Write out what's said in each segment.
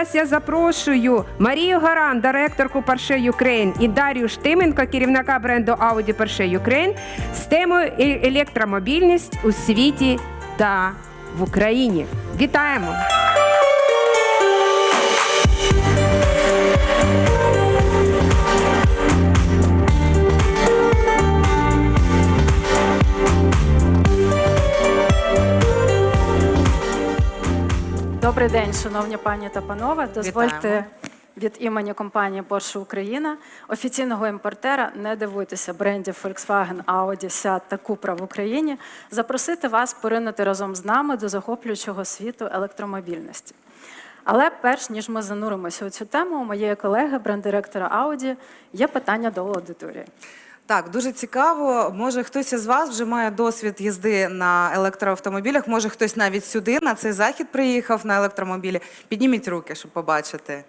зараз я запрошую Марію Гаран, директорку Porsche Ukraine, і Дар'ю Штименко, керівника бренду Audi Porsche Ukraine, з темою «Е- електромобільність у світі та в Україні. Вітаємо! Добрий день, шановні пані та панове. Дозвольте Вітаємо. від імені компанії Porsche Україна, офіційного імпортера, не дивуйтеся брендів Volkswagen, Audi, Seat та Cupra в Україні, запросити вас поринути разом з нами до захоплюючого світу електромобільності. Але перш ніж ми зануримося у цю тему, у моєї колеги, бренд-директора Audi, є питання до аудиторії. Так, дуже цікаво. Може, хтось із вас вже має досвід їзди на електроавтомобілях. Може, хтось навіть сюди на цей захід приїхав на електромобілі. Підніміть руки, щоб побачити.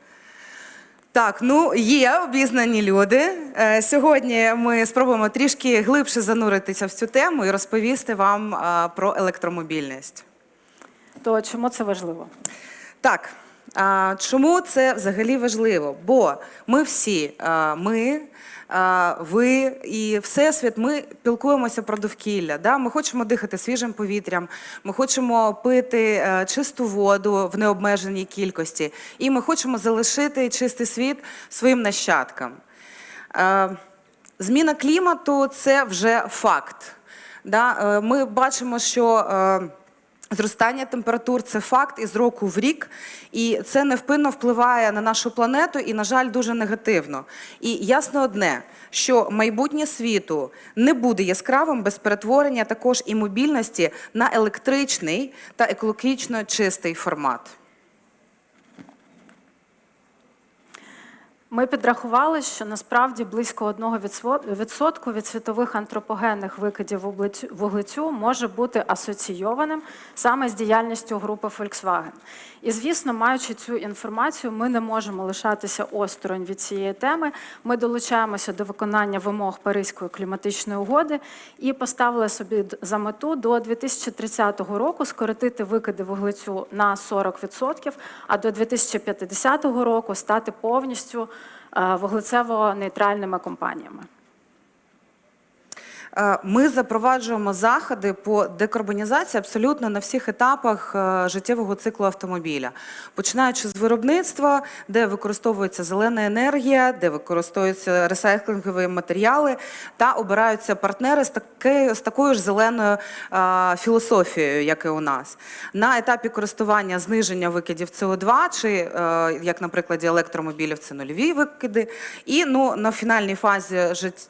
Так, ну є обізнані люди. Е, Сьогодні ми спробуємо трішки глибше зануритися в цю тему і розповісти вам е, про електромобільність. То чому це важливо? Так, чому це взагалі важливо? Бо ми всі, ми, ви і всесвіт, ми пілкуємося про довкілля. Да? Ми хочемо дихати свіжим повітрям, ми хочемо пити е, чисту воду в необмеженій кількості, і ми хочемо залишити чистий світ своїм нащадкам. Е, Зміна клімату це вже факт. Да? е, Ми бачимо, що зростання температур це факт із року в рік, і це невпинно впливає на нашу планету і, на жаль, дуже негативно. І ясно одне, що майбутнє світу не буде яскравим без перетворення також і мобільності на електричний та екологічно чистий формат. Ми підрахували, що насправді близько 1% від світових антропогенних викидів вуглецю- може бути асоційованим саме з діяльністю групи Volkswagen. І звісно, маючи цю інформацію, ми не можемо лишатися осторонь від цієї теми. Ми долучаємося до виконання вимог Паризької кліматичної угоди і поставили собі за мету до 2030 року скоротити викиди вуглецю на 40%, а до 2050 року стати повністю вуглецево-нейтральними компаніями. Е, Ми запроваджуємо заходи по декарбонізації абсолютно на всіх етапах е, життєвого циклу автомобіля, починаючи з виробництва, де використовується зелена енергія, де використовуються ресайклингові матеріали, та обираються партнери з такою, з такою ж зеленою е, філософією, як і у нас. На етапі користування зниження викидів СО2, чи е, як на прикладі електромобілів, це нульові викиди. І ну, на фінальній фазі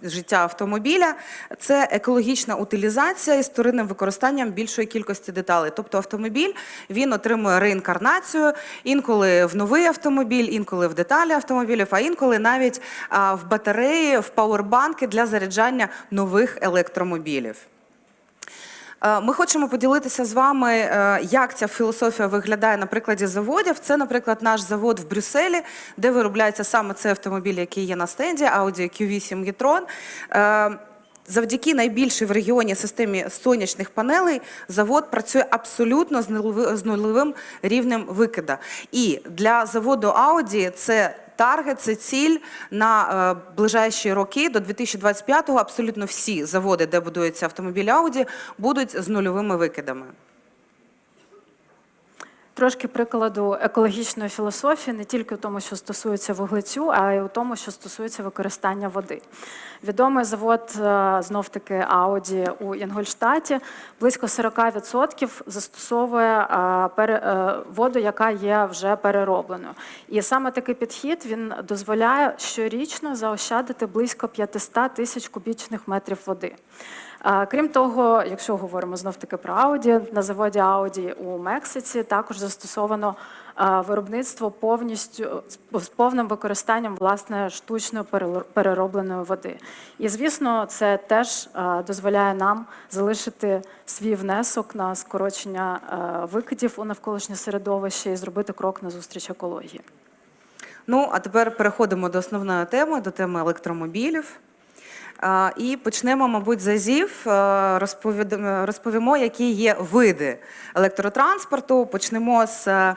життя автомобіля це екологічна утилізація із вторинним використанням більшої кількості деталей. Тобто автомобіль він отримує реінкарнацію інколи в новий автомобіль, інколи в деталі автомобілів, а інколи навіть в батареї, в пауербанки для заряджання нових електромобілів. Е, Ми хочемо поділитися з вами, е, як ця філософія виглядає на прикладі заводів. Це, наприклад, наш завод в Брюсселі, де виробляється саме цей автомобіль, який є на стенді Audi Q8 e-tron. Завдяки найбільшій в регіоні системі сонячних панелей завод працює абсолютно з нульовим рівнем викида. І для заводу Audi це таргет, це ціль на е, ближайші роки до 2025-го. Абсолютно всі заводи, де будуються автомобілі Audi, будуть з нульовими викидами. Трошки прикладу екологічної філософії не тільки в тому, що стосується вуглецю, а й у тому, що стосується використання води. Відомий завод знов таки Audi у Інгольштаті близько 40% застосовує е, е, воду, яка є вже переробленою. І саме такий підхід він дозволяє щорічно заощадити близько 500 тисяч кубічних метрів води. Крім того, якщо говоримо знов таки про Audi, на заводі Audi у Мексиці також застосовано виробництво повністю з- повним використанням власне штучно переробленої води. І звісно, це теж дозволяє нам залишити свій внесок на скорочення викидів у навколишнє середовище і зробити крок на зустріч екології. Ну, а тепер переходимо до основної теми, до теми електромобілів. І почнемо, мабуть, з азів. Е, Розповімо, які є види електротранспорту. Почнемо з е,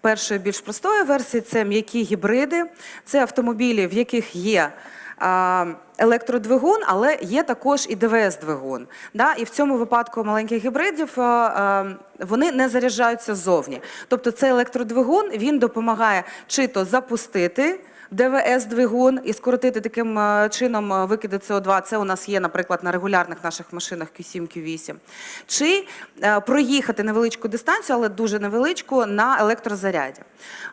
першої більш простої версії це м'які гібриди, це автомобілі, в яких є електродвигун, але є також і ДВС-двигун. Да? І в цьому випадку маленьких гібридів а, вони не заряджаються ззовні. Тобто цей електродвигун він допомагає чи то запустити. ДВС-двигун і скоротити таким е, чином е, викиди СО2. Це у нас є, наприклад, на регулярних наших машинах Q7, Q8. Чи е, проїхати невеличку дистанцію, але дуже невеличку, на електрозаряді.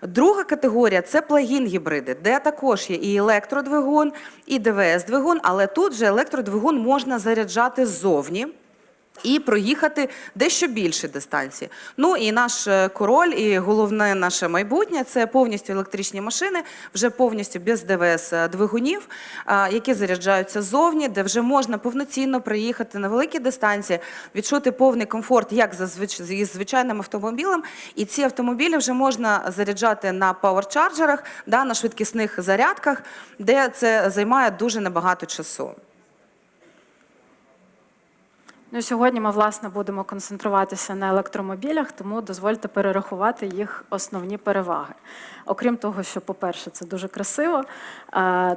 Друга категорія це плагін-гібриди, де також є і електродвигун, і ДВС-двигун, але тут же електродвигун можна заряджати ззовні і проїхати дещо більше дистанції. Ну і наш е, король, і головне наше майбутнє це повністю електричні машини, вже повністю без ДВС двигунів, які заряджаються ззовні, де вже можна повноцінно проїхати на великі дистанції, відчути повний комфорт, як із звичайним автомобілем. І ці автомобілі вже можна заряджати на пауерчарджерах, да, на швидкісних зарядках, де це займає дуже небагато часу. Ну, сьогодні ми власне будемо концентруватися на електромобілях, тому дозвольте перерахувати їх основні переваги. Окрім того, що, по-перше, це дуже красиво.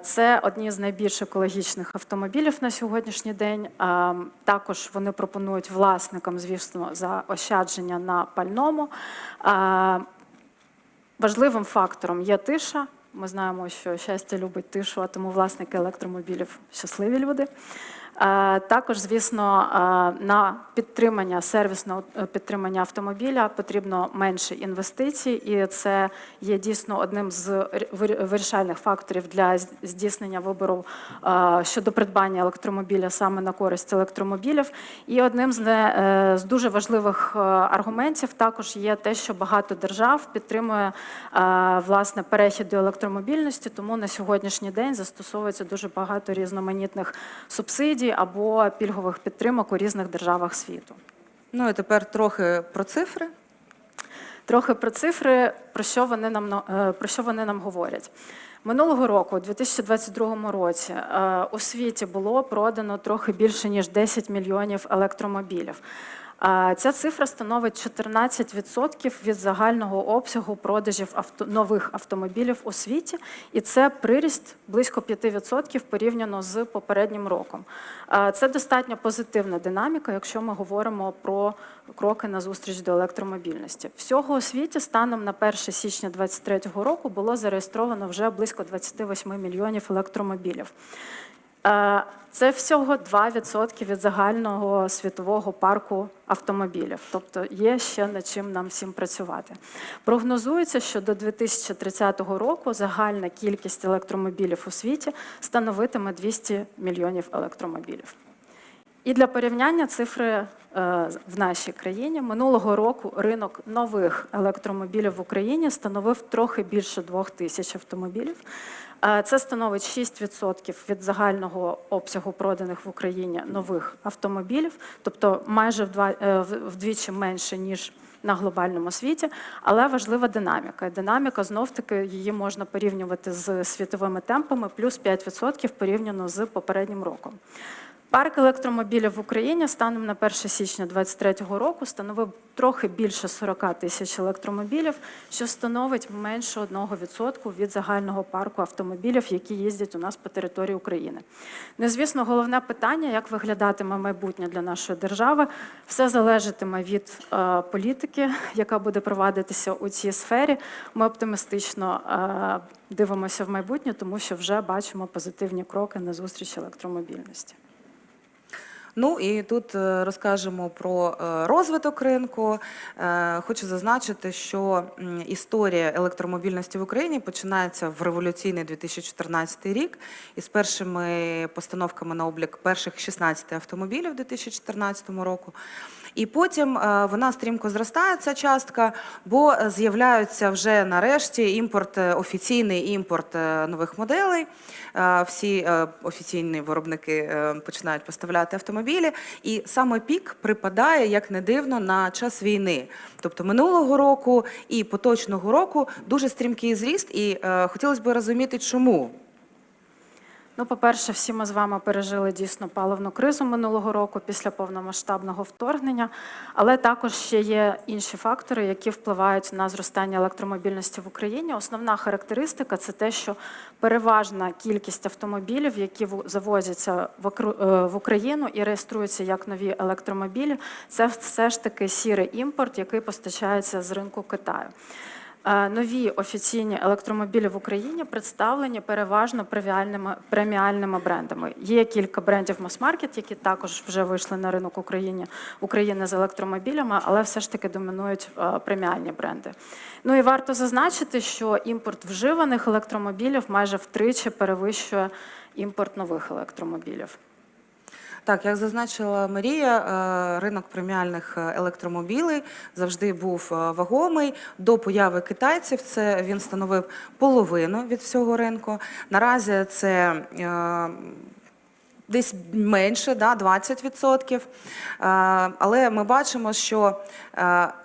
Це одні з найбільш екологічних автомобілів на сьогоднішній день. Також вони пропонують власникам, звісно, заощадження на пальному. Важливим фактором є тиша. Ми знаємо, що щастя любить тишу, а тому власники електромобілів щасливі люди. Також, звісно, на підтримання сервісного е, підтримання автомобіля потрібно менше інвестицій, і це є дійсно одним з вирішальних факторів для здійснення вибору щодо придбання електромобіля саме на користь електромобілів. І одним з, не, е, з дуже важливих е, аргументів також є те, що багато держав підтримує власне перехід до електромобільності, тому на сьогоднішній день застосовується дуже багато різноманітних субсидій або пільгових підтримок у різних державах світу. Ну і тепер трохи про цифри. Трохи про цифри, про що вони нам е, про що вони нам говорять. Минулого року, у 2022 році, е, у світі було продано трохи більше ніж 10 мільйонів електромобілів. Ця цифра становить 14% від загального обсягу продажів авто, нових автомобілів у світі, і це приріст близько 5% порівняно з попереднім роком. Це достатньо позитивна динаміка, якщо ми говоримо про кроки на зустріч до електромобільності. Всього у світі станом на 1 січня 2023 року було зареєстровано вже близько 28 мільйонів електромобілів. Е, Це всього 2% від загального світового парку автомобілів. Тобто є ще над чим нам всім працювати. Прогнозується, що до 2030 року загальна кількість електромобілів у світі становитиме 200 мільйонів електромобілів. І для порівняння цифри е, в нашій країні минулого року ринок нових електромобілів в Україні становив трохи більше двох тисяч автомобілів. Е, Це становить 6% від загального обсягу проданих в Україні нових автомобілів, тобто майже е, вдвічі менше ніж на глобальному світі, але важлива динаміка. Динаміка знов таки її можна порівнювати з світовими темпами, плюс 5% порівняно з попереднім роком. Парк електромобілів в Україні станом на 1 січня 2023 року становив трохи більше 40 тисяч електромобілів, що становить менше 1% від загального парку автомобілів, які їздять у нас по території України. Ну, і, звісно, головне питання, як виглядатиме майбутнє для нашої держави, все залежатиме від е, політики, яка буде провадитися у цій сфері. Ми оптимістично е, дивимося в майбутнє, тому що вже бачимо позитивні кроки на зустріч електромобільності. Ну і тут е, розкажемо про е, розвиток ринку. Е, Хочу зазначити, що історія електромобільності в Україні починається в революційний 2014 рік із першими постановками на облік перших 16 автомобілів 2014 року. І потім вона стрімко зростає ця частка, бо з'являються вже нарешті імпорт, офіційний імпорт нових моделей. Всі офіційні виробники починають поставляти автомобілі, і саме пік припадає, як не дивно, на час війни. Тобто минулого року і поточного року дуже стрімкий зріст, і е, хотілося б розуміти, чому. Ну, по-перше, всі ми з вами пережили дійсно паливну кризу минулого року після повномасштабного вторгнення, але також ще є інші фактори, які впливають на зростання електромобільності в Україні. Основна характеристика це те, що переважна кількість автомобілів, які завозяться е, в Україну і реєструються як нові електромобілі, це все ж таки сірий імпорт, який постачається з ринку Китаю. Нові офіційні електромобілі в Україні представлені переважно преміальними, преміальними брендами. Є кілька брендів мас-маркет, які також вже вийшли на ринок України, України з електромобілями, але все ж таки домінують е, преміальні бренди. Ну і варто зазначити, що імпорт вживаних електромобілів майже втричі перевищує імпорт нових електромобілів. Так, як зазначила Марія, е, ринок преміальних е, електромобілей завжди був е, вагомий. До появи китайців це він становив половину від всього ринку. Наразі це десь менше, да, 20%. Е, Але ми бачимо, що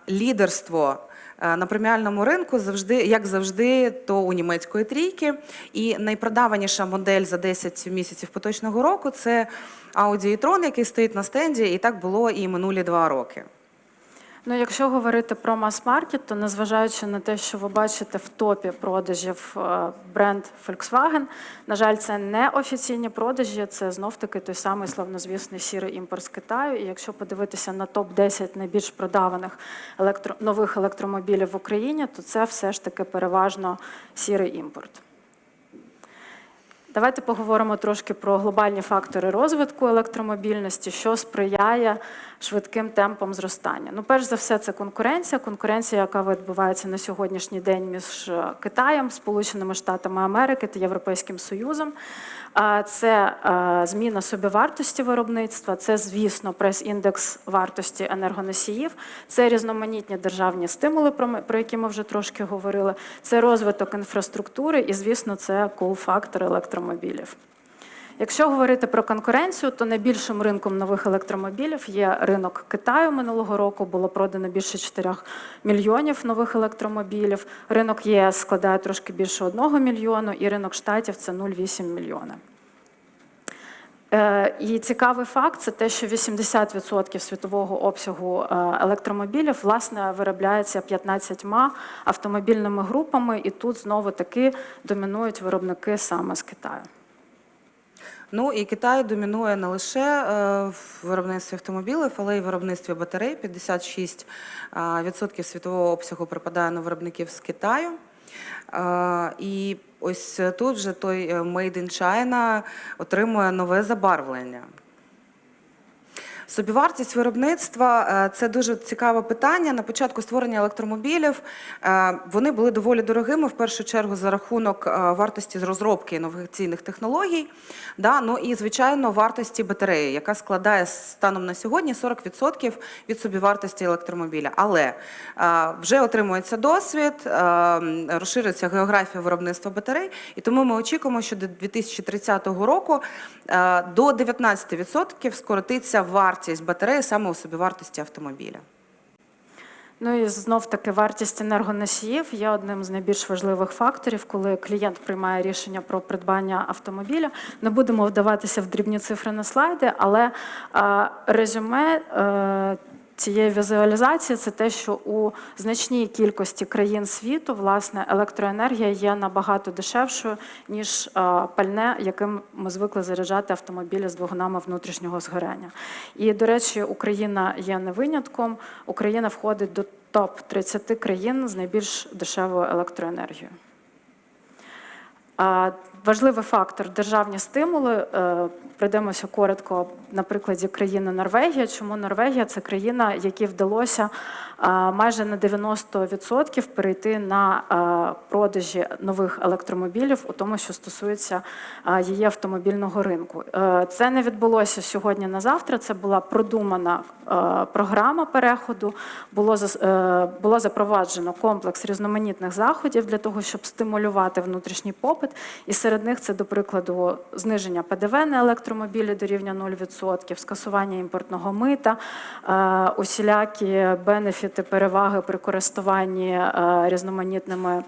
лідерство на преміальному ринку завжди, як завжди, то у німецької трійки. І найпродаваніша модель за 10 місяців поточного року це Audi e-tron, який стоїть на стенді, і так було і минулі два роки. Ну, якщо говорити про мас-маркет, то незважаючи на те, що ви бачите в топі продажів е, бренд Volkswagen, на жаль, це не офіційні продажі, це знов таки той самий славнозвісний сірий імпорт з Китаю. І якщо подивитися на топ 10 найбільш продаваних електро... нових електромобілів в Україні, то це все ж таки переважно сірий імпорт. Давайте поговоримо трошки про глобальні фактори розвитку електромобільності, що сприяє швидким темпам зростання. Ну, перш за все, це конкуренція. Конкуренція, яка відбувається на сьогоднішній день між е, Китаєм, Сполученими Штатами Америки та Європейським Союзом. Це е, зміна собівартості виробництва, це, звісно, прес-індекс вартості енергоносіїв, це різноманітні державні стимули, про які ми вже трошки говорили, це розвиток інфраструктури і, звісно, це кул-фактор електромобілів. Якщо говорити про конкуренцію, то найбільшим ринком нових електромобілів є ринок Китаю. Минулого року було продано більше 4 мільйонів нових електромобілів. Ринок ЄС складає трошки більше 1 мільйону, і ринок штатів це 0,8 мільйона. Е, І цікавий факт це те, що 80% світового обсягу е, електромобілів власне виробляється 15 автомобільними групами, і тут знову таки домінують виробники саме з Китаю. Ну і Китай домінує не лише е, в виробництві автомобілів, але й в виробництві батарей. 56% е, світового обсягу припадає на виробників з Китаю. Е, І ось тут вже той Made in China отримує нове забарвлення. Собівартість виробництва е, це дуже цікаве питання. На початку створення електромобілів е, вони були доволі дорогими, в першу чергу за рахунок е, вартості з розробки інноваційних технологій. Да? Ну і звичайно вартості батареї, яка складає станом на сьогодні 40% від собівартості електромобіля. Але вже отримується досвід, розширюється географія виробництва батарей, і тому ми очікуємо, що до 2030 року до 19% скоротиться вартість батареї саме у собівартості автомобіля. Ну і знов таки вартість енергоносіїв є одним з найбільш важливих факторів, коли клієнт приймає рішення про придбання автомобіля. Не будемо вдаватися в дрібні цифри на слайди, але е, резюме. Е, Цієї візуалізації це те, що у значній кількості країн світу власне електроенергія є набагато дешевшою ніж е, пальне, яким ми звикли заряджати автомобілі з двигунами внутрішнього згоряння. І до речі, Україна є не винятком. Україна входить до топ 30 країн з найбільш дешевою електроенергією. Важливий фактор державні стимули. Е, Пройдемося коротко на прикладі країни Норвегія. Чому Норвегія це країна, якій вдалося майже на 90% перейти на продажі нових електромобілів, у тому, що стосується її автомобільного ринку. Е, Це не відбулося сьогодні на завтра. Це була продумана е, програма переходу. Було е, було запроваджено комплекс різноманітних заходів для того, щоб стимулювати внутрішній попит. І серед них це, до прикладу, зниження ПДВ на електромобілі до рівня 0%, скасування імпортного мита, е, усілякі бенефіти, переваги при користуванні е, різноманітними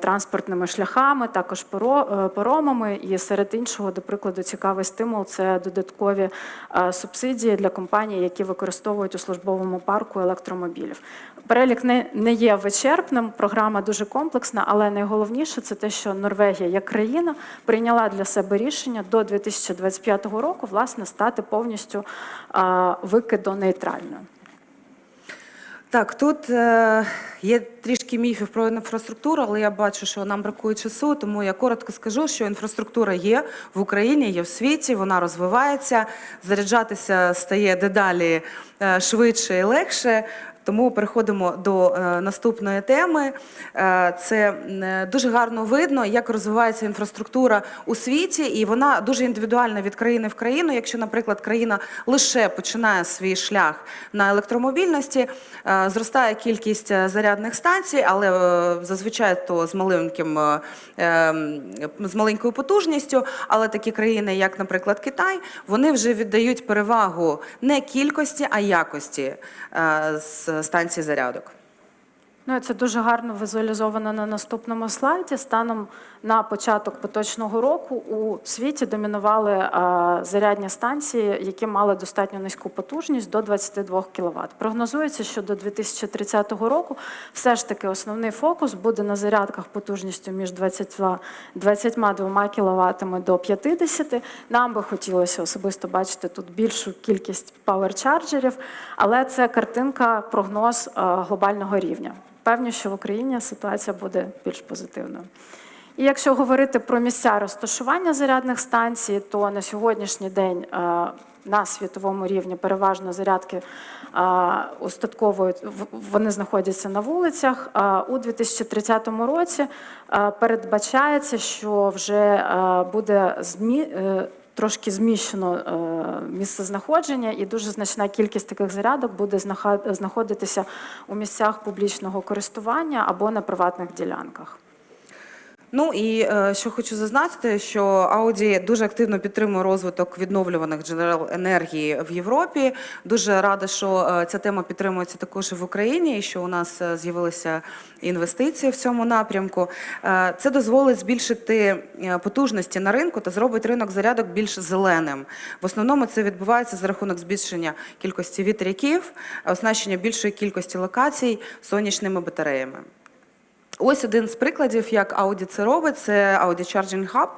транспортними шляхами, також е, паромами. І серед іншого, до прикладу, цікавий стимул це додаткові е, субсидії для компаній, які використовують у службовому парку електромобілів. Перелік не, не є вичерпним, програма дуже комплексна, але найголовніше це те, що Норвегія як країна прийняла для себе рішення до 2025 року власне стати повністю е, викидонейтральною. Так, тут е, є трішки міфів про інфраструктуру, але я бачу, що нам бракує часу, тому я коротко скажу, що інфраструктура є в Україні, є в світі, вона розвивається, заряджатися стає дедалі е, швидше і легше. Тому переходимо до е, наступної теми. Е, це е, дуже гарно видно, як розвивається інфраструктура у світі, і вона дуже індивідуальна від країни в країну. Якщо, наприклад, країна лише починає свій шлях на електромобільності, зростає кількість зарядних станцій, але зазвичай то з маленьким е, е, з маленькою потужністю. Але такі країни, як, наприклад, Китай, вони вже віддають перевагу не кількості, а якості е, з станцій зарядок. Ну, це дуже гарно візуалізовано на наступному слайді. Станом на початок поточного року у світі домінували е, зарядні станції, які мали достатньо низьку потужність до 22 кВт. Прогнозується, що до 2030 року все ж таки основний фокус буде на зарядках потужністю між 22, 22 кВт до 50. Нам би хотілося особисто бачити тут більшу кількість пауерчарджерів, але це картинка, прогноз е, глобального рівня. Певні, що в Україні ситуація буде більш позитивною. І якщо говорити про місця розташування зарядних станцій, то на сьогоднішній день е, на світовому рівні переважно зарядки е, устатковують, вони знаходяться на вулицях. Е, У 2030 році передбачається, що вже буде змі. Трошки зміщено е, місце знаходження, і дуже значна кількість таких зарядок буде знаходитися у місцях публічного користування або на приватних ділянках. Ну і е, що хочу зазначити, що Audi дуже активно підтримує розвиток відновлюваних джерел енергії в Європі. Дуже рада, що е, ця тема підтримується також і в Україні, і що у нас е, з'явилися інвестиції в цьому напрямку. Це дозволить збільшити потужності на ринку та зробить ринок зарядок більш зеленим. В основному це відбувається за рахунок збільшення кількості вітряків, оснащення більшої кількості локацій сонячними батареями. Ось один з прикладів, як Audi це робить, це Audi Charging Hub.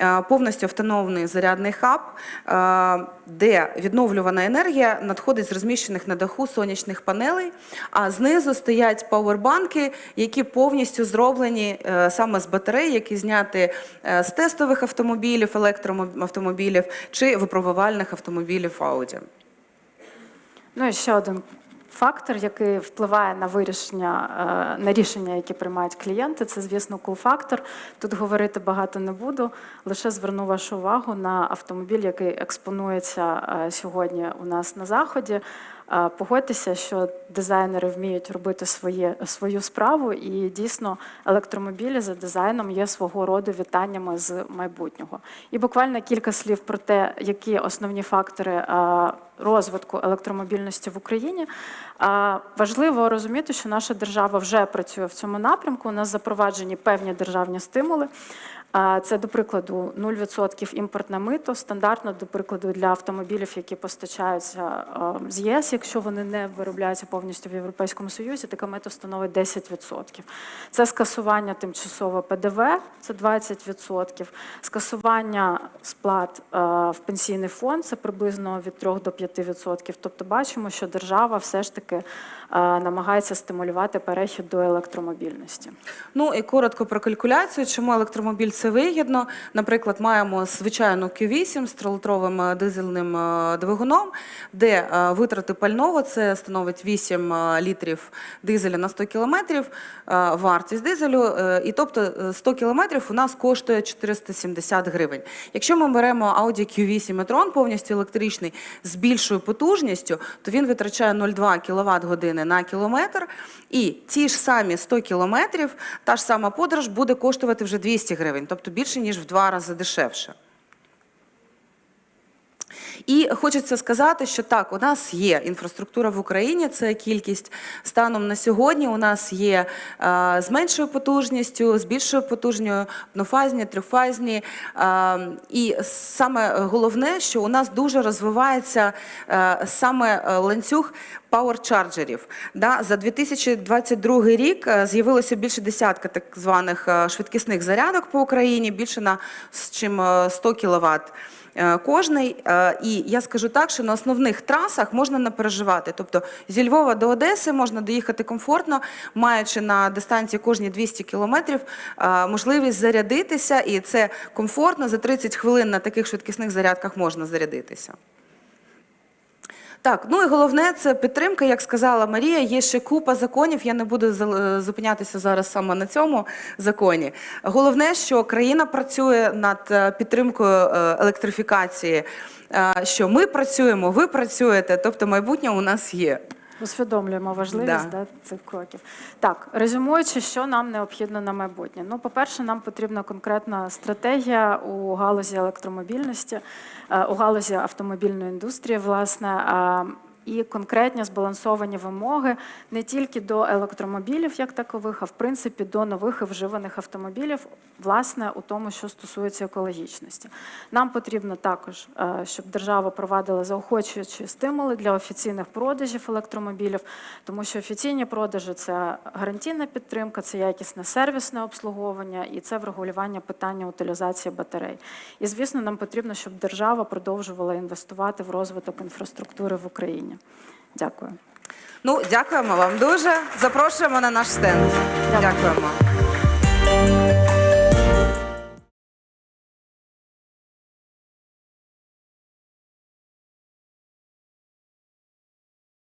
Е, Повністю автономний зарядний хаб, е, де відновлювана енергія надходить з розміщених на даху сонячних панелей, а знизу стоять пауербанки, які повністю зроблені е, саме з батарей, які зняті з тестових автомобілів, електроавтомобілів чи випробувальних автомобілів Audi. Ну і ще один фактор, який впливає на вирішення е, на рішення, які приймають клієнти, це, звісно, кул-фактор. Тут говорити багато не буду. Лише зверну вашу увагу на автомобіль, який експонується е, сьогодні у нас на заході. Погодьтеся, що дизайнери вміють робити своє, свою справу, і дійсно електромобілі за дизайном є свого роду вітаннями з майбутнього. І буквально кілька слів про те, які основні фактори розвитку електромобільності в Україні. Важливо розуміти, що наша держава вже працює в цьому напрямку. У нас запроваджені певні державні стимули. Це, до прикладу, 0% імпортне мито, стандартно, до прикладу, для автомобілів, які постачаються з ЄС, якщо вони не виробляються повністю в Європейському Союзі, таке мито становить 10%. Це скасування тимчасово ПДВ, це 20%. Скасування сплат в пенсійний фонд це приблизно від 3 до 5%. Тобто бачимо, що держава все ж таки намагається стимулювати перехід до електромобільності. Ну і коротко про калькуляцію, чому електромобіль це вигідно. Наприклад, маємо звичайну Q8 з 3-літровим е, дизельним е, двигуном, де е, витрати пального це становить 8 е, літрів дизеля на 100 кілометрів, вартість дизелю. І тобто е, 100 кілометрів у нас коштує 470 гривень. Якщо ми беремо Audi Q8 e-tron повністю електричний з більшою потужністю, то він витрачає 0,2 кВт години на кілометр. І ті ж самі 100 кілометрів, та ж сама подорож буде коштувати вже 200 гривень, тобто більше ніж в два рази дешевше. І хочеться сказати, що так, у нас є інфраструктура в Україні, це кількість станом на сьогодні. У нас є е, з меншою потужністю, з більшою потужністю, однофазні, трьохфазні. Е, і саме головне, що у нас дуже розвивається е, саме е, ланцюг пауерчарджерів. Да, за 2022 рік е, з'явилося більше десятка так званих е, швидкісних зарядок по Україні, більше на чим е, 100 кВт кожний. Е, І я скажу так, що на основних трасах можна не переживати. Тобто зі Львова до Одеси можна доїхати комфортно, маючи на дистанції кожні 200 кілометрів е, можливість зарядитися, і це комфортно. За 30 хвилин на таких швидкісних зарядках можна зарядитися. Так, ну і головне це підтримка, як сказала Марія. Є ще купа законів. Я не буду за- зупинятися зараз саме на цьому законі. Головне, що країна працює над е, підтримкою е, електрифікації. е, Що ми працюємо, ви працюєте, тобто майбутнє у нас є. Усвідомлюємо важливість Да. да, цих кроків. Так, резюмуючи, що нам необхідно на майбутнє. Ну, по-перше, нам потрібна конкретна стратегія у галузі електромобільності, е, у галузі автомобільної індустрії, власне. І конкретні збалансовані вимоги не тільки до електромобілів як такових, а в принципі до нових і вживаних автомобілів, власне, у тому, що стосується екологічності. Нам потрібно також, е, щоб держава провадила заохочуючі стимули для офіційних продажів електромобілів, тому що офіційні продажі це гарантійна підтримка, це якісне сервісне обслуговування і це врегулювання питання утилізації батарей. І звісно, нам потрібно, щоб держава продовжувала інвестувати в розвиток інфраструктури в Україні. Дякую. Ну, дякуємо вам дуже. Запрошуємо на наш стенд. Дякуємо.